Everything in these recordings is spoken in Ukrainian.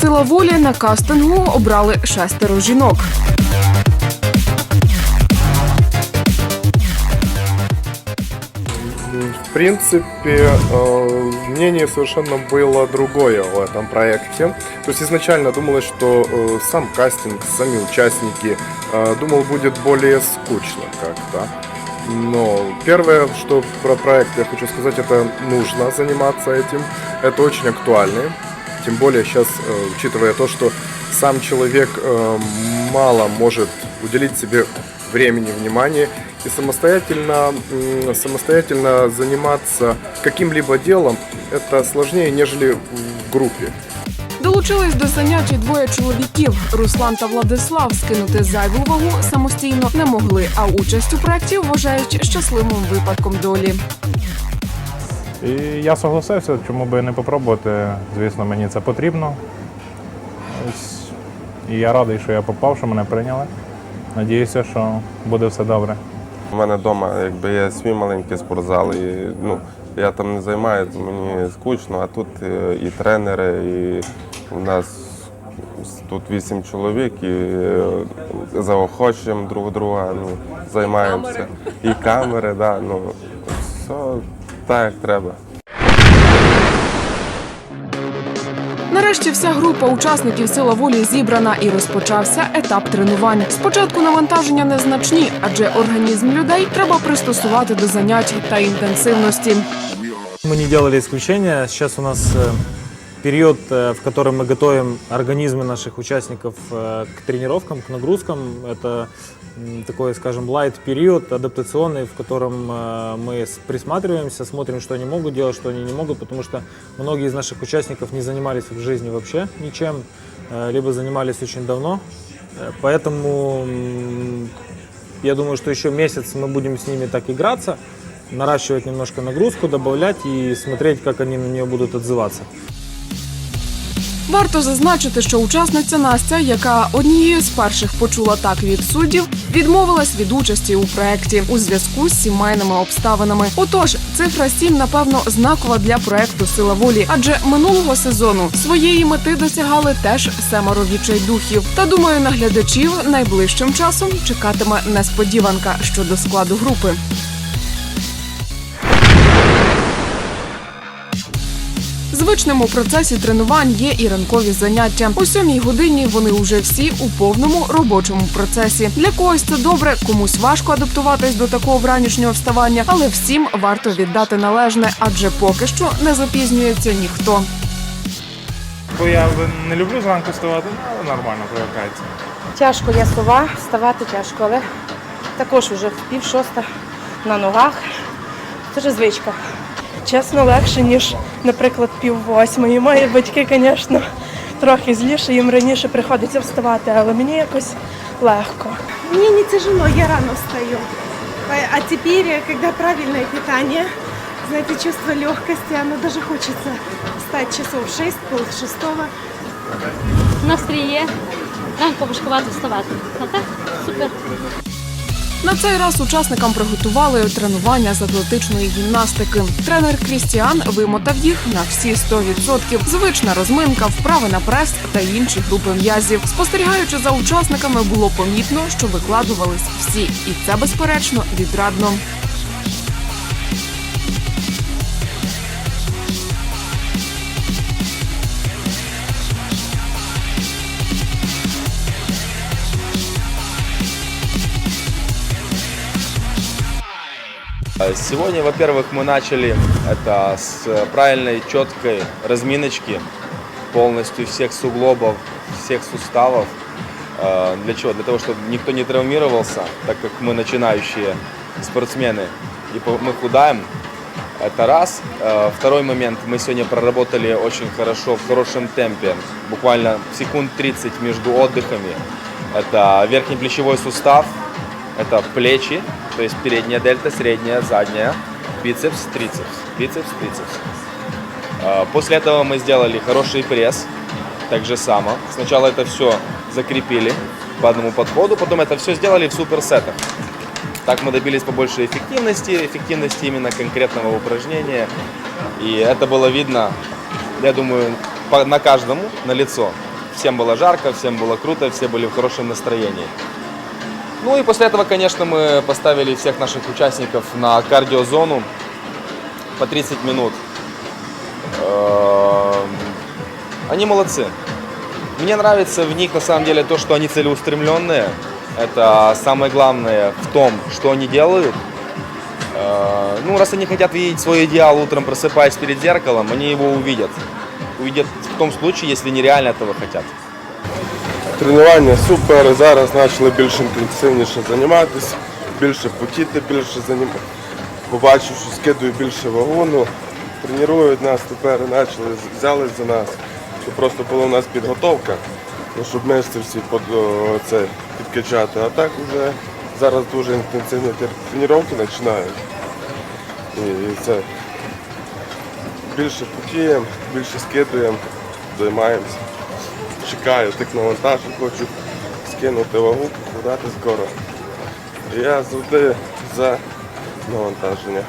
Сила волі на кастингу обрали шестеро жінок. В принципе, э, мнение совершенно было другое в этом проекте. То есть изначально думалось, что э, сам кастинг, сами участники, э, думал, будет более скучно как-то. Но первое, что про проект я хочу сказать, это нужно заниматься этим. Это очень актуально. Тем более сейчас, э, учитывая то, что сам человек э, мало может уделить себе времени, внимания и самостоятельно, м, самостоятельно заниматься каким-либо делом, это сложнее, нежели в группе. Долучились до занять і двоє чоловіків. Руслан та Владислав скинути зайву вагу самостійно не могли, а участь у проєкті вважають щасливим випадком долі. І я согласився, чому би не попробувати. Звісно, мені це потрібно. Ось. І я радий, що я попав, що мене прийняли. Надіюся, що буде все добре. У мене вдома якби є свій маленький спортзал, і ну, я там не займаюся, мені скучно, а тут е, і тренери, і у нас тут вісім чоловік, і е, заохочуємо друг друга, ну, займаємося. І камери, да, ну, все так, як треба. Нарешті вся група учасників сила волі зібрана і розпочався етап тренувань. Спочатку навантаження незначні, адже організм людей треба пристосувати до занять та інтенсивності. Ми не робили виключення, Зараз у нас э, период, э, в котором мы готовим организмы наших участников э, к тренировкам, к нагрузкам. Это такой, скажем, лайт период адаптационный, в котором э, мы присматриваемся, смотрим, что они могут делать, что они не могут, потому что многие из наших участников не занимались в жизни вообще ничем, либо занимались очень давно. Поэтому я думаю, что еще месяц мы будем с ними так играться, наращивать немножко нагрузку, добавлять и смотреть, как они на нее будут отзываться. Варто зазначити, що учасниця Настя, яка однією з перших почула так від суддів, відмовилась від участі у проєкті у зв'язку з сімейними обставинами. Отож, цифра 7, напевно, знакова для проєкту Сила волі, адже минулого сезону своєї мети досягали теж семеро відчайдухів. Та думаю, на глядачів найближчим часом чекатиме несподіванка щодо складу групи. Звичним у процесі тренувань є і ранкові заняття. О сьомій годині вони вже всі у повному робочому процесі. Для когось це добре, комусь важко адаптуватись до такого вранішнього вставання, але всім варто віддати належне, адже поки що не запізнюється ніхто. Бо я не люблю зранку вставати, але нормально привикається. Тяжко я сова, вставати тяжко, але також вже в пів шоста на ногах. Це ж звичка. Чесно, легше, ніж, наприклад, пів восьмої. Мої батьки, звісно, трохи зліше, їм раніше приходиться вставати, але мені якось легко. Мне не тяжело, я рано встаю. А- А теперь, э, когда правильное питание, знаете, чувство легкости, оно даже хочется встать часов в 6, пол шестого. настрій є, ранку важкувато вставати. А так, супер. На цей раз учасникам приготували тренування з атлетичної гімнастики. Тренер Крістіан вимотав їх на всі 100%. Звична розминка, вправи на прес та інші групи м'язів. Спостерігаючи за учасниками, було помітно, що викладувались всі, і це безперечно відрадно. Сегодня, во-первых, мы начали это с правильной, четкой разминочки полностью всех суглобов, всех суставов. Э, Для чего? Для того, чтобы никто не травмировался, так как мы начинающие спортсмены и мы худаем. Это раз. Э, Второй момент. Мы сегодня проработали очень хорошо, в хорошем темпе. Буквально секунд 30 между отдыхами. Это верхний плечевой сустав, это плечи, то есть передняя дельта, средняя, задняя, бицепс, трицепс, бицепс, трицепс. А, После этого мы сделали хороший пресс, так же само. Сначала это все закрепили по одному подходу, потом это все сделали в суперсетах. Так мы добились побольше эффективности, эффективности именно конкретного упражнения. И это было видно, я думаю, на каждому, на лицо. всем было жарко, всем было круто, все были в хорошем настроении. Ну и после этого, конечно, мы поставили всех наших участников на кардиозону по 30 минут. Эм, Они молодцы. Мне нравится в них на самом деле то, что они целеустремленные. Это самое главное в том, что они делают. Э, Ну, раз они хотят видеть свой идеал утром, просыпаясь перед зеркалом, они его увидят. Увидят в том случае, если они реально этого хотят. Тренування супер. Зараз почали більш інтенсивніше займатися, більше потіти, більше займатися. Побачив, що скидую більше вагону. Тренують нас тепер, почали, взялись за нас. Це просто була у нас підготовка, ну, щоб мишці всі це, підкачати. А так вже зараз дуже інтенсивні тренування починають. І це більше потіємо, більше скидуємо, займаємося. Чекаю тих навантажень, хочу скинути вагу, похудати скоро. Я завжди за навантаження.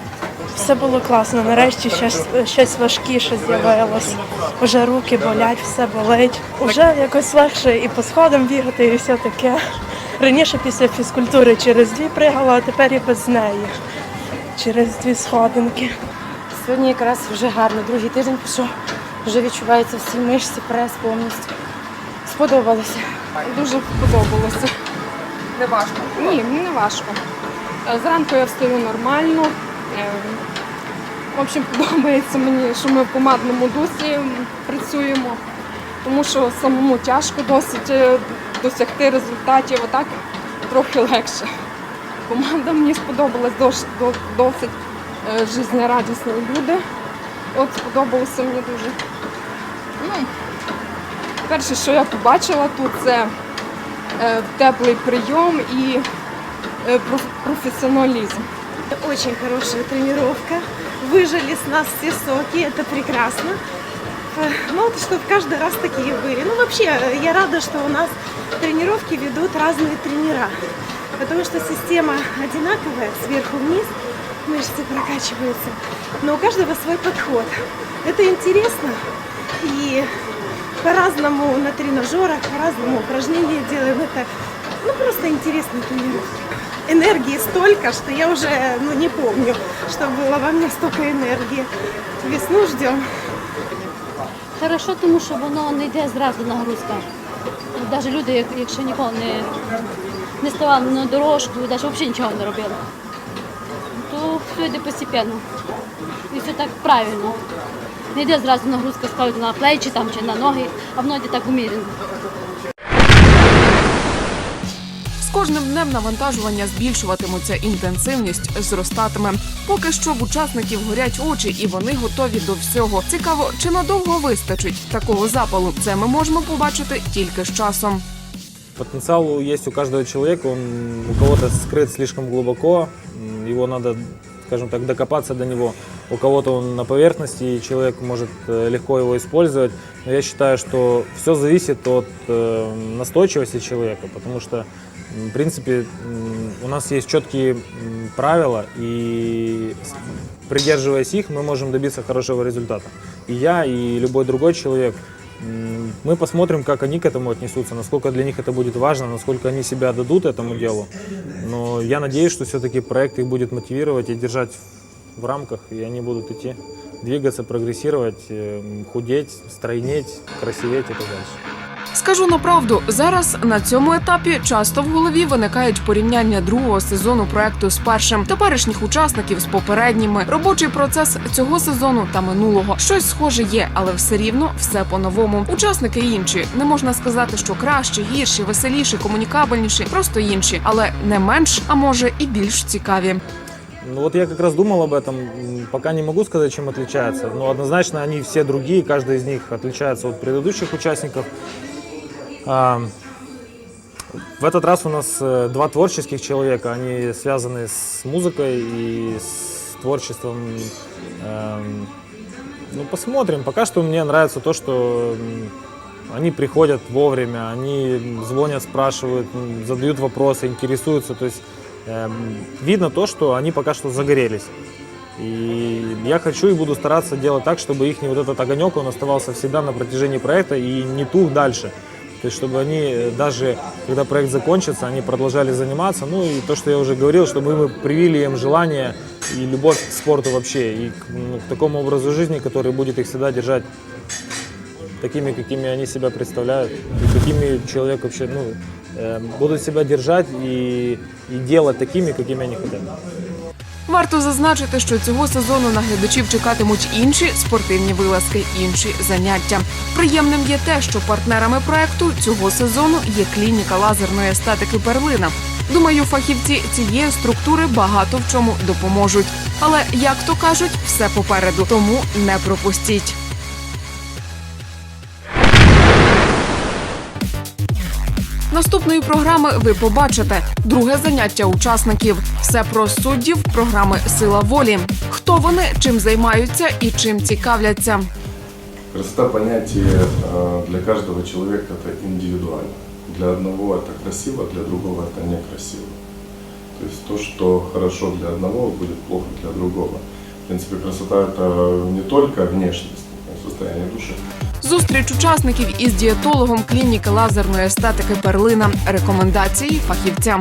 Все було класно. Нарешті щось, щось важкіше з'явилось. Уже руки болять, все болить. Уже якось легше і по сходам бігати, і все таке. Раніше після фізкультури через дві пригала, а тепер і без неї. Через дві сходинки. Сьогодні якраз вже гарно. Другий тиждень пішов. Вже відчуваються всі мишці, прес повністю. Сподобалося. Дуже сподобалося. Не важко. Ні, не важко. Е, Зранку я встаю нормально. Е, В общем, подобається мені, що ми в командному дусі працюємо, тому що самому тяжко досить е, досягти результатів, а так трохи легше. Команда мені сподобалась дос- до- досить е, жизнерадісні люди. От сподобалося мені дуже. Ну, перше, що я побачила тут, це е, теплий прийом і е, проф- професіоналізм. Очень хорошая тренировка. Выжили с нас все соки, это прекрасно. Э, Ну, вот чтобы каждый раз такие были. Ну, вообще, э, я рада, что у нас тренировки ведут разные тренера. Потому что система одинаковая, сверху вниз, мышцы прокачиваются. Но у каждого свой подход. Это интересно. И по-разному на тренажерах, по-разному упражнения делаем. Это ну, просто интересные тренировки. Энергии столько, что я уже ну, не помню, что было во мне столько энергии. Весну ждем. Хорошо, тому що воно не йде зразу нагрузка. Навіть люди, як- якщо ніколи не, не ставали на дорожку, навіть взагалі нічого не робили, то все йде постепенно. І все так правильно. Не йде зразу нагрузка ставити на плечі там, чи на ноги, а воно йде так умірено. З кожним днем навантажування збільшуватимуться, інтенсивність зростатиме. Поки що в учасників горять очі, і вони готові до всього. Цікаво, чи надовго вистачить такого запалу. Це ми можемо побачити тільки з часом. Потенциал есть у каждого человека, он у кого-то скрыт слишком глубоко, м, его надо, скажем так, докопаться до него. У кого-то он на поверхности, и человек может э, легко его использовать. Но я считаю, что все зависит от э, настойчивости человека, потому что, в принципе, у нас есть четкие правила, и придерживаясь их, мы можем добиться хорошего результата. И я, и любой другой человек Мы посмотрим, как они к этому отнесутся, насколько для них это будет важно, насколько они себя дадут этому делу. Но я надеюсь, что все-таки проект их будет мотивировать и держать в рамках, и они будут идти, двигаться, прогрессировать, э, худеть, стройнеть, красиветь и так дальше. Скажу на правду, зараз на цьому етапі часто в голові виникають порівняння другого сезону проекту з першим, теперішніх учасників з попередніми. Робочий процес цього сезону та минулого щось схоже є, але все рівно все по-новому. Учасники інші не можна сказати, що кращі, гірші, веселіші, комунікабельніші, просто інші, але не менш, а може і більш цікаві. Ну вот я как раз думал об этом, М, пока не могу сказать, чем отличаются, но однозначно они все другие, каждый из них отличается от предыдущих участников. В этот раз у нас э, два творческих человека, они связаны с музыкой и с творчеством. Эм, Ну, посмотрим. Пока что мне нравится то, что они приходят вовремя, они звонят, спрашивают, задают вопросы, интересуются. То есть эм, видно то, что они пока что загорелись. И я хочу и буду стараться делать так, чтобы их вот этот огонек, он оставался всегда на протяжении проекта и не тух дальше. То есть, чтобы они э, даже, когда проект закончится, они продолжали заниматься. Ну и то, что я уже говорил, чтобы мы привили им желание и любовь к спорту вообще, и к, ну, к такому образу жизни, который будет их всегда держать такими, какими они себя представляют, и какими человек вообще, ну, э, будут себя держать и, и делать такими, какими они хотят. Варто зазначити, що цього сезону на глядачів чекатимуть інші спортивні вилазки, інші заняття. Приємним є те, що партнерами проекту цього сезону є клініка лазерної естетики Перлина. Думаю, фахівці цієї структури багато в чому допоможуть. Але як то кажуть, все попереду, тому не пропустіть. Наступної програми ви побачите друге заняття учасників. Все про суддів програми Сила волі. Хто вони, чим займаються і чим цікавляться. Красота понятие э, для каждого человека это индивидуально. Для одного это красиво, для другого это некрасиво. То есть то, что хорошо для одного, будет плохо для другого. В принципе, красота это не только внешность, но и состояние души. Зустріч учасників із дієтологом клініки лазерної естетики Перлина. Рекомендації фахівця.